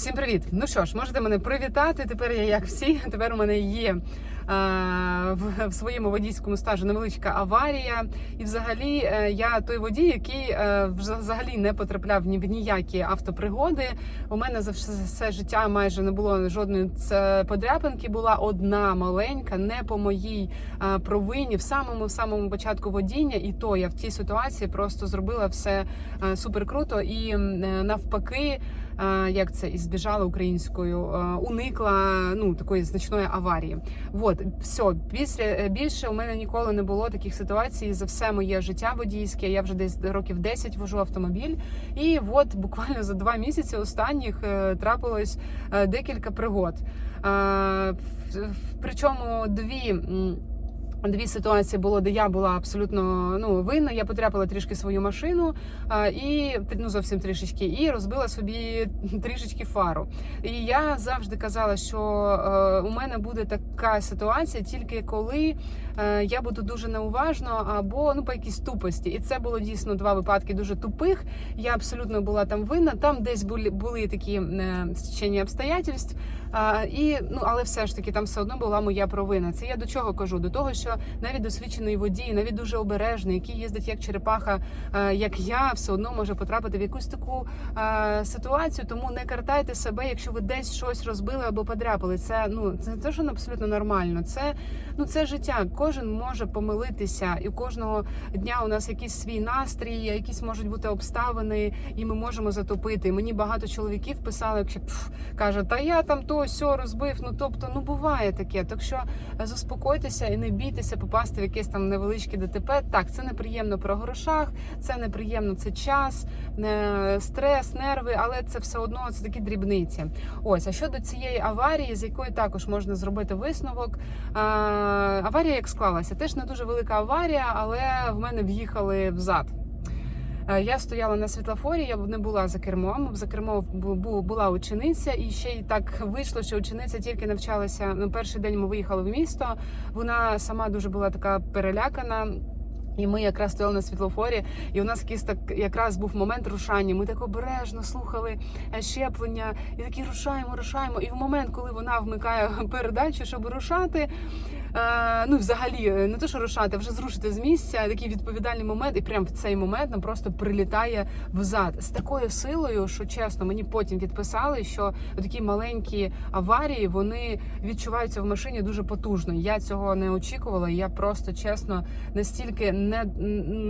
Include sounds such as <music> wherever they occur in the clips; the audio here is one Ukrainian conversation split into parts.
Всім привіт! Ну що ж, можете мене привітати. Тепер я як всі. <laughs> Тепер у мене є а, в, в своєму водійському стажу невеличка аварія. І взагалі е, я той водій, який е, взагалі не потрапляв ні в ніякі автопригоди. У мене за все, все життя майже не було жодної подряпинки. Була одна маленька, не по моїй а, провині в самому в самому початку водіння. І то я в тій ситуації просто зробила все е, супер круто і е, навпаки. Як це і збіжала українською, уникла ну такої значної аварії. Вот все після е, більше у мене ніколи не було таких ситуацій за все моє життя водійське. Я вже десь років 10 вожу автомобіль, і от буквально за два місяці останніх е, трапилось е, декілька пригод. Причому дві. Дві ситуації було, де я була абсолютно ну винна. Я потрапила трішки свою машину а, і ну зовсім трішечки, і розбила собі трішечки фару. І я завжди казала, що е, у мене буде така ситуація, тільки коли е, я буду дуже неуважно або ну по якійсь тупості. І це було дійсно два випадки дуже тупих. Я абсолютно була там винна. Там десь були були такі е, стечення обстоятельств. А, і ну але все ж таки там все одно була моя провина. Це я до чого кажу? До того, що навіть досвідчений водій, навіть дуже обережний, який їздить як черепаха, е, як я, все одно може потрапити в якусь таку е, ситуацію. Тому не картайте себе, якщо ви десь щось розбили або подряпали. Це ну це те, що абсолютно нормально. Це ну це життя. Кожен може помилитися, і кожного дня у нас якийсь свій настрій, якісь можуть бути обставини, і ми можемо затопити. Мені багато чоловіків писали, якщо пф, каже, та я там то сьо розбив. Ну тобто, ну буває таке. Так що е, заспокойтеся і не бійтеся попасти в якесь там невеличке ДТП. Так, це неприємно про грошах, це неприємно, це час, е, стрес, нерви, але це все одно це такі дрібниці. Ось а щодо цієї аварії, з якої також можна зробити висновок. Аварія як склалася, теж не дуже велика аварія, але в мене в'їхали взад. Е, Я стояла на світлофорі, я не була за кермом. За кермом бу- бу- була учениця, і ще й так вийшло, що учениця тільки навчалася. Ну, перший день ми виїхали в місто. Вона сама дуже була така перелякана. І ми якраз стояли на світлофорі, і у нас якийсь так якраз був момент рушання. Ми так обережно слухали е, щеплення, і такі рушаємо, рушаємо. І в момент, коли вона вмикає <laughs> передачу, щоб рушати. Е, ну, взагалі, е, не то, що рушати, а вже зрушити з місця. Такий відповідальний момент, і прямо в цей момент нам просто прилітає взад з такою силою, що чесно, мені потім відписали, що такі маленькі аварії вони відчуваються в машині дуже потужно. Я цього не очікувала. Я просто чесно настільки не,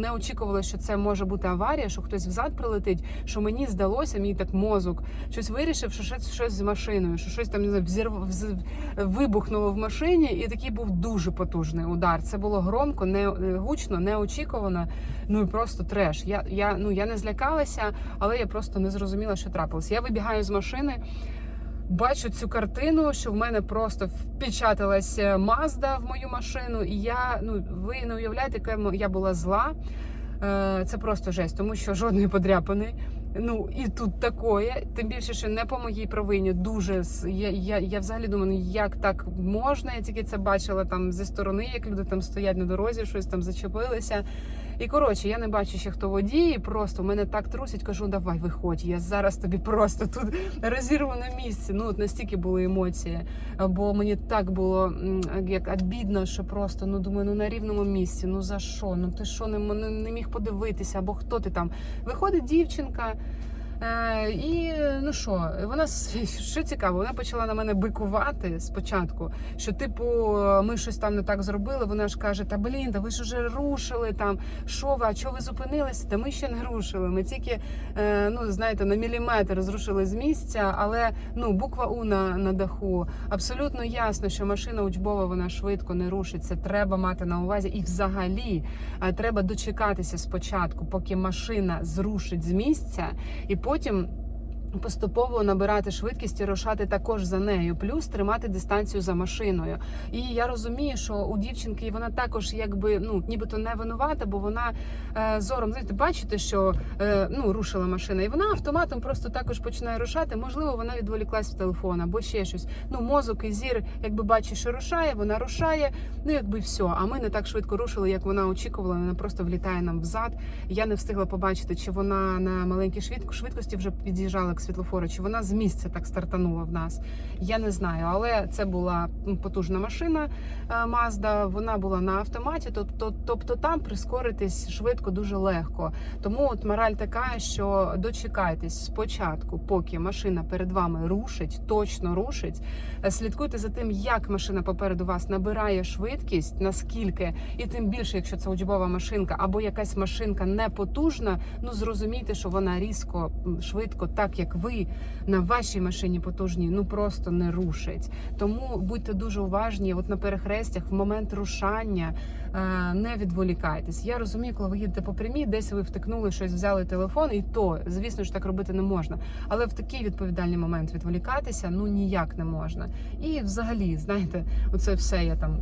не очікувала, що це може бути аварія, що хтось взад прилетить. Що мені здалося, мій так мозок щось вирішив, що щось, щось з машиною, що щось там не знаю, взірв... вз- вибухнуло в машині, і такий був дуже потужний удар. Це було громко, не гучно, неочікувано. Ну і просто треш. Я, я, ну, я не злякалася, але я просто не зрозуміла, що трапилося. Я вибігаю з машини. Бачу цю картину, що в мене просто впечаталася Мазда в мою машину, і я ну ви не уявляєте, яка я була зла. Е, Це просто жесть, тому що жодної подряпини. Ну і тут такое. Тим більше, що не по моїй провині. Дуже я, я, я взагалі думаю, ну як так можна? Я тільки це бачила там зі сторони, як люди там стоять на дорозі, щось там зачепилися. І коротше, я не бачу ще хто водіє. Просто мене так трусить, кажу, давай виходь. Я зараз тобі просто тут розірву на місці. Ну от настільки були емоції. Бо мені так було як обідно, що просто ну думаю, ну на рівному місці. Ну за що? Ну ти що не, не міг подивитися? Або хто ти там? Виходить дівчинка. Е, і ну що, вона <laughs> що цікаво, вона почала на мене бикувати спочатку. Що, типу, ми щось там не так зробили. Вона ж каже: Та блін, та ви ж уже рушили там. Що ви, а чого ви зупинилися? Та ми ще не рушили. Ми тільки е, ну знаєте, на міліметр зрушили з місця, але ну буква У на, на даху. Абсолютно ясно, що машина учбова вона швидко не рушиться. Треба мати на увазі, і взагалі е, треба дочекатися спочатку, поки машина зрушить з місця, і потім потім Поступово набирати швидкість і рушати також за нею, плюс тримати дистанцію за машиною. І я розумію, що у дівчинки вона також, якби ну нібито не винувата, бо вона е, зором знаєте, бачите, що е, ну рушила машина, і вона автоматом просто також починає рушати. Можливо, вона відволіклась в телефон або ще щось. Ну, мозок і зір, якби бачить, що рушає, вона рушає. Ну якби все. А ми не так швидко рушили, як вона очікувала. Вона просто влітає нам взад. Я не встигла побачити, чи вона на маленькій швидко- швидкості вже під'їжджала знак чи вона з місця так стартанула в нас. Я не знаю, але це була потужна машина е, Mazda, Вона була на автоматі, тобто, тобто там прискоритись швидко дуже легко. Тому от мораль така, що дочекайтесь спочатку, поки машина перед вами рушить, точно рушить. Слідкуйте за тим, як машина попереду вас набирає швидкість, наскільки, і тим більше, якщо це учбова машинка або якась машинка непотужна, ну зрозумійте, що вона різко, швидко, так як ви на вашій машині потужній, ну просто не рушить. Тому будьте дуже уважні. От на перехрестях, в момент рушання е, не відволікайтесь. Я розумію, коли ви їдете по прямій, десь ви втикнули щось, взяли телефон, і то, звісно ж, так робити не можна. Але в такий відповідальний момент відволікатися ну ніяк не можна. І взагалі, знаєте, оце все я там.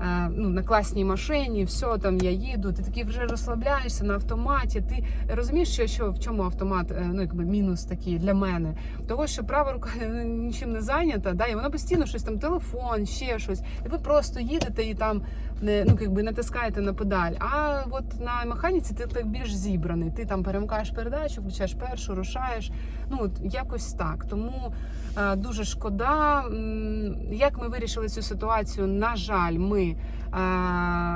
е, Ну, на класній машині, все там я їду. Ти такий вже розслабляєшся на автоматі. Ти розумієш, що, що в чому автомат, е, ну якби мінус такий для мене. Того, що права рука <laughs> нічим не зайнята, да, і вона постійно щось там, телефон, ще щось. І ви просто їдете і там не ну якби натискаєте на педаль. А от на механіці ти так більш зібраний. Ти там перемкаєш передачу, включаєш першу, рушаєш. Ну от якось так. Тому е, дуже шкода. Як ми вирішили цю ситуацію? На жаль, ми е,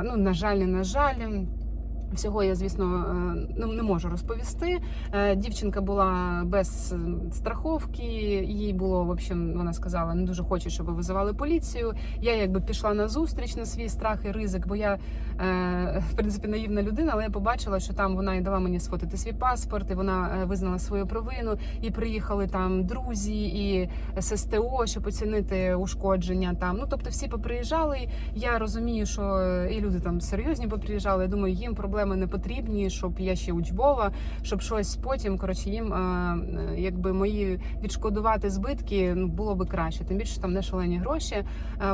ну на жаль, не на жаль. Всього я, звісно, е, не можу розповісти. Е, Дівчинка була без е, страховки. Їй було в общем, вона сказала, не дуже хоче, щоб визивали поліцію. Я якби пішла на зустріч на свій страх і ризик, бо я в принципі наївна людина, але я побачила, що там вона і дала мені сфотити свій паспорт, і вона визнала свою провину. І приїхали там друзі, і ССТО, щоб оцінити ушкодження. Там ну тобто всі поприїжджали. Я розумію, що і люди там серйозні поприїжджали. Я думаю, їм проблеми не потрібні, щоб я ще учбова, щоб щось потім коротше їм е, е, якби мої відшкодувати збитки ну було би краще. Тим більше там не шалені гроші. Е,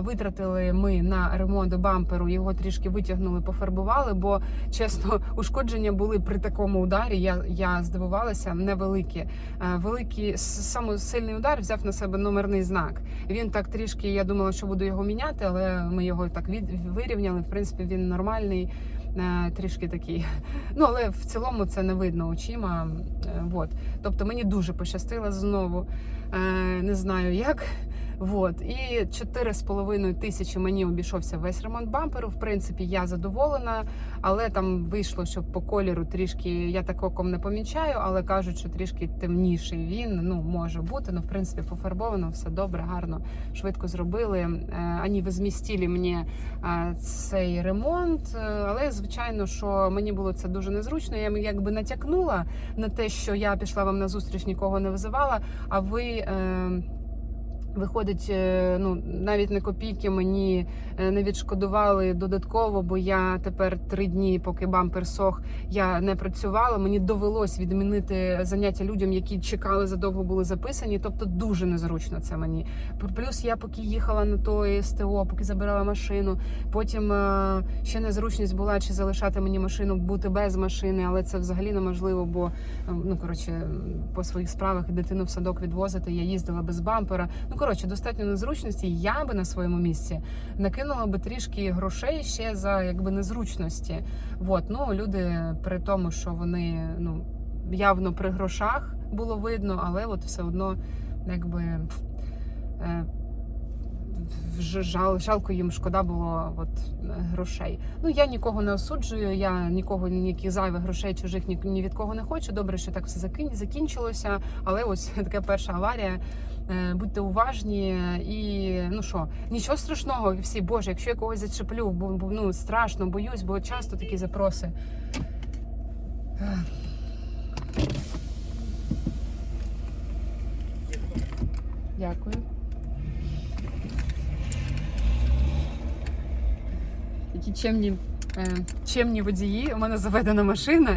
Витратили ми на ремонт бамперу. Його трішки витягнули, пофарбували. Бо чесно, <laughs> ушкодження були при такому ударі. Я, я здивувалася, невеликі. Великий с- сильний удар взяв на себе номерний знак. Він так трішки. Я думала, що буду його міняти, але ми його так від вирівняли. В принципі, він нормальний. Е, Трішки такий, <laughs> ну але в цілому це не видно очима. От. Тобто мені дуже пощастило знову. Е, Не знаю як. Вот. І 4,5 тисячі мені обійшовся весь ремонт бамперу. В принципі, я задоволена, але там вийшло, що по кольору трішки я так оком не помічаю, але кажуть, що трішки темніший він ну може бути. Ну, в принципі, пофарбовано, все добре, гарно, швидко зробили. Е, Ані возмістили мені е, цей ремонт. Е, Але звичайно, що мені було це дуже незручно. Я якби натякнула на те, що я пішла вам на зустріч, нікого не визивала. А ви. Виходить, е, ну навіть не копійки мені е, не відшкодували додатково, бо я тепер три дні, поки бампер сох, я не працювала. Мені довелось відмінити заняття людям, які чекали задовго були записані. Тобто дуже незручно це мені. Плюс я поки їхала на той СТО, поки забирала машину. Потім е, ще незручність була чи залишати мені машину, бути без машини, але це взагалі неможливо, бо ну коротше по своїх справах дитину в садок відвозити. Я їздила без бампера. Ну коротше, достатньо незручності. Я би на своєму місці накинула би трішки грошей ще за якби незручності. Вот, ну люди при тому, що вони ну явно при грошах було видно, але от все одно якби. Е, жал, жалко їм шкода було от, грошей. Ну я нікого не осуджую, я нікого ніяких зайвих грошей чужих ні, ні від кого не хочу. Добре, що так все закінчилося. Але ось <laughs> така перша аварія. Е, Будьте уважні і ну що, нічого страшного, всі боже, якщо я когось зачеплю, бо, ну страшно, боюсь, бо часто такі запроси. Дякую. Які чемні, е, чемні водії. У мене заведена машина,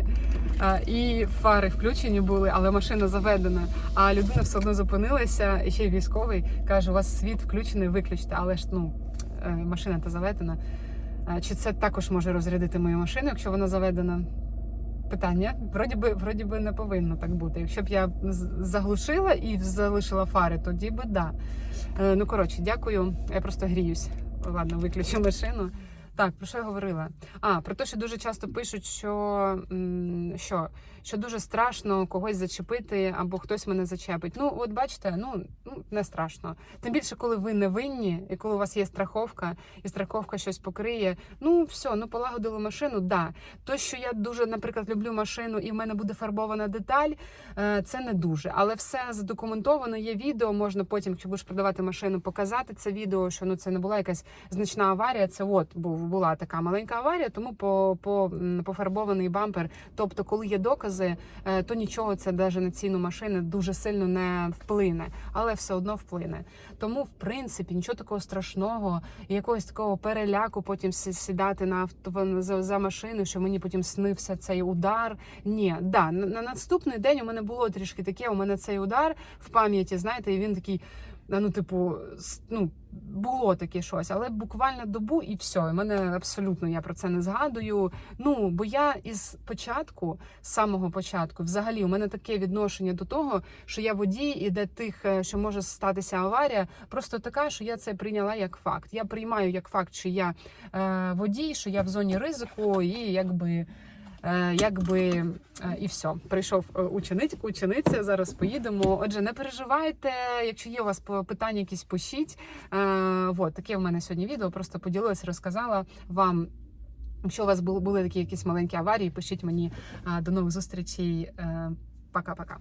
і фари включені були, але машина заведена. А людина все одно зупинилася, і ще й військовий каже: у вас світ включений, виключте, але ж ну е, машина та заведена. Чи це також може розрядити мою машину, якщо вона заведена? Питання. Вроді би, вроді би не повинно так бути. Якщо б я заглушила і залишила фари, тоді би да. Е, Ну коротше, дякую. Я просто гріюсь. Ладно, виключу машину. Так, про що я говорила? А, про те, що дуже часто пишуть, що, що, що дуже страшно когось зачепити або хтось мене зачепить. Ну, от бачите, ну, ну не страшно. Тим більше, коли ви не винні, і коли у вас є страховка, і страховка щось покриє. Ну, все, ну полагодили машину, да. То, що я дуже, наприклад, люблю машину і в мене буде фарбована деталь, е, це не дуже. Але все задокументовано, є відео, можна потім, якщо будеш продавати машину, показати це відео, що ну це не була якась значна аварія. Це от був була така маленька аварія, тому по, по пофарбований бампер. Тобто, коли є докази, е, то нічого це навіть на ціну машини дуже сильно не вплине, але все одно вплине. Тому, в принципі, нічого такого страшного, якогось такого переляку потім сідати на авто за, за машину, що мені потім снився цей удар. Ні, да, на, на наступний день у мене було трішки таке. У мене цей удар в пам'яті, знаєте, і він такий. Ну, типу, ну, було таке щось, але буквально добу і все. І мене абсолютно я про це не згадую. Ну, бо я із початку, з самого початку, взагалі, у мене таке відношення до того, що я водій, і де тих, е, що може статися аварія, просто така, що я це прийняла як факт. Я приймаю як факт, що я е, водій, що я в зоні ризику, і якби. Е, Якби е, і все, прийшов учениць, учениця. Зараз поїдемо. Отже, не переживайте. Якщо є у вас питання, якісь пишіть. От, таке в мене сьогодні відео. Просто поділилась, розказала вам. Якщо у вас були, такі якісь маленькі аварії, пишіть мені. Е, До нових зустрічей. Е, Пока-пока.